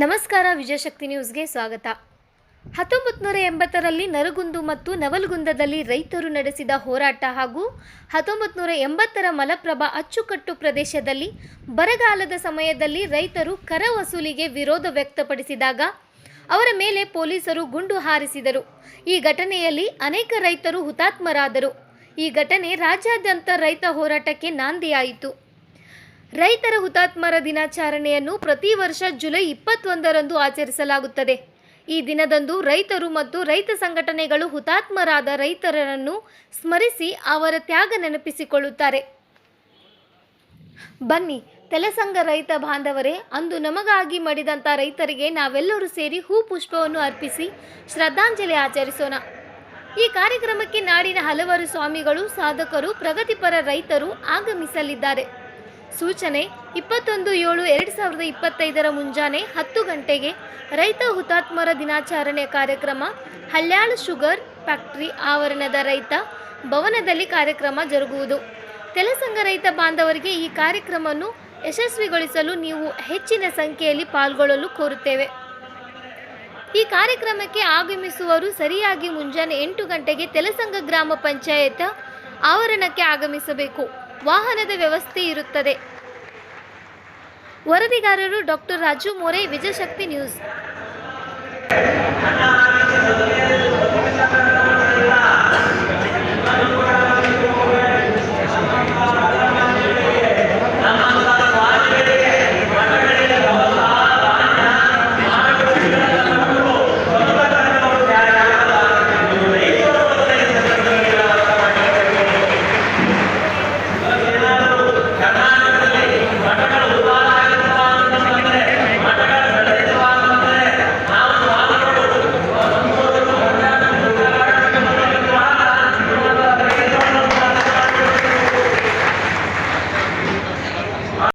ನಮಸ್ಕಾರ ವಿಜಯಶಕ್ತಿ ನ್ಯೂಸ್ಗೆ ಸ್ವಾಗತ. ಹತ್ತೊಂಬತ್ತು ನೂರ ಎಂಬತ್ತರಲ್ಲಿ ನರಗುಂದು ಮತ್ತು ನವಲಗುಂದದಲ್ಲಿ ರೈತರು ನಡೆಸಿದ ಹೋರಾಟ ಹಾಗೂ ಹತ್ತೊಂಬತ್ತು ನೂರ ಎಂಬತ್ತರ ಮಲಪ್ರಭಾ ಅಚ್ಚುಕಟ್ಟು ಪ್ರದೇಶದಲ್ಲಿ ಬರಗಾಲದ ಸಮಯದಲ್ಲಿ ರೈತರು ಕರ ವಸೂಲಿಗೆ ವಿರೋಧ ವ್ಯಕ್ತಪಡಿಸಿದಾಗ ಅವರ ಮೇಲೆ ಪೊಲೀಸರು ಗುಂಡು ಹಾರಿಸಿದರು. ಈ ಘಟನೆಯಲ್ಲಿ ಅನೇಕ ರೈತರು ಹುತಾತ್ಮರಾದರು. ಈ ಘಟನೆ ರಾಜ್ಯಾದ್ಯಂತ ರೈತ ಹೋರಾಟಕ್ಕೆ ನಾಂದಿಯಾಯಿತು. ರೈತರ ಹುತಾತ್ಮರ ದಿನಾಚರಣೆಯನ್ನು ಪ್ರತಿ ವರ್ಷ ಜುಲೈ ಇಪ್ಪತ್ತೊಂದರಂದು ಆಚರಿಸಲಾಗುತ್ತದೆ. ಈ ದಿನದಂದು ರೈತರು ಮತ್ತು ರೈತ ಸಂಘಟನೆಗಳು ಹುತಾತ್ಮರಾದ ರೈತರನ್ನು ಸ್ಮರಿಸಿ ಅವರ ತ್ಯಾಗ ನೆನಪಿಸಿಕೊಳ್ಳುತ್ತಾರೆ. ಬನ್ನಿ, ತೆಲಸಂಗ ರೈತ ಬಾಂಧವರೇ, ಅಂದು ನಮಗಾಗಿ ಮಡಿದಂಥ ರೈತರಿಗೆ ನಾವೆಲ್ಲರೂ ಸೇರಿ ಹೂ ಪುಷ್ಪವನ್ನು ಅರ್ಪಿಸಿ ಶ್ರದ್ಧಾಂಜಲಿ ಆಚರಿಸೋಣ. ಈ ಕಾರ್ಯಕ್ರಮಕ್ಕೆ ನಾಡಿನ ಹಲವಾರು ಸ್ವಾಮಿಗಳು, ಸಾಧಕರು, ಪ್ರಗತಿಪರ ರೈತರು ಆಗಮಿಸಲಿದ್ದಾರೆ. ಸೂಚನೆ, ಇಪ್ಪತ್ತೊಂದು ಏಳು ಎರಡು ಸಾವಿರದ ಇಪ್ಪತ್ತೈದರ ಮುಂಜಾನೆ ಹತ್ತು ಗಂಟೆಗೆ ರೈತ ಹುತಾತ್ಮರ ದಿನಾಚರಣೆ ಕಾರ್ಯಕ್ರಮ ಹಳ್ಯಾಳ ಶುಗರ್ ಫ್ಯಾಕ್ಟರಿ ಆವರಣದ ರೈತ ಭವನದಲ್ಲಿ ಕಾರ್ಯಕ್ರಮ ಜರುಗುವುದು. ತೆಲಸಂಗ ರೈತ ಬಾಂಧವರಿಗೆ ಈ ಕಾರ್ಯಕ್ರಮವನ್ನು ಯಶಸ್ವಿಗೊಳಿಸಲು ನೀವು ಹೆಚ್ಚಿನ ಸಂಖ್ಯೆಯಲ್ಲಿ ಪಾಲ್ಗೊಳ್ಳಲು ಕೋರುತ್ತೇವೆ. ಈ ಕಾರ್ಯಕ್ರಮಕ್ಕೆ ಆಗಮಿಸುವವರು ಸರಿಯಾಗಿ ಮುಂಜಾನೆ ಎಂಟು ಗಂಟೆಗೆ ತೆಲಸಂಗ ಗ್ರಾಮ ಪಂಚಾಯತ್ ಆವರಣಕ್ಕೆ ಆಗಮಿಸಬೇಕು. ವಾಹನದ ವ್ಯವಸ್ಥೆ ಇರುತ್ತದೆ. ವರದಿಗಾರರು ಡಾಕ್ಟರ್ ರಾಜು ಮೋರೆ ವಿಜಯಶಕ್ತಿ ನ್ಯೂಸ್.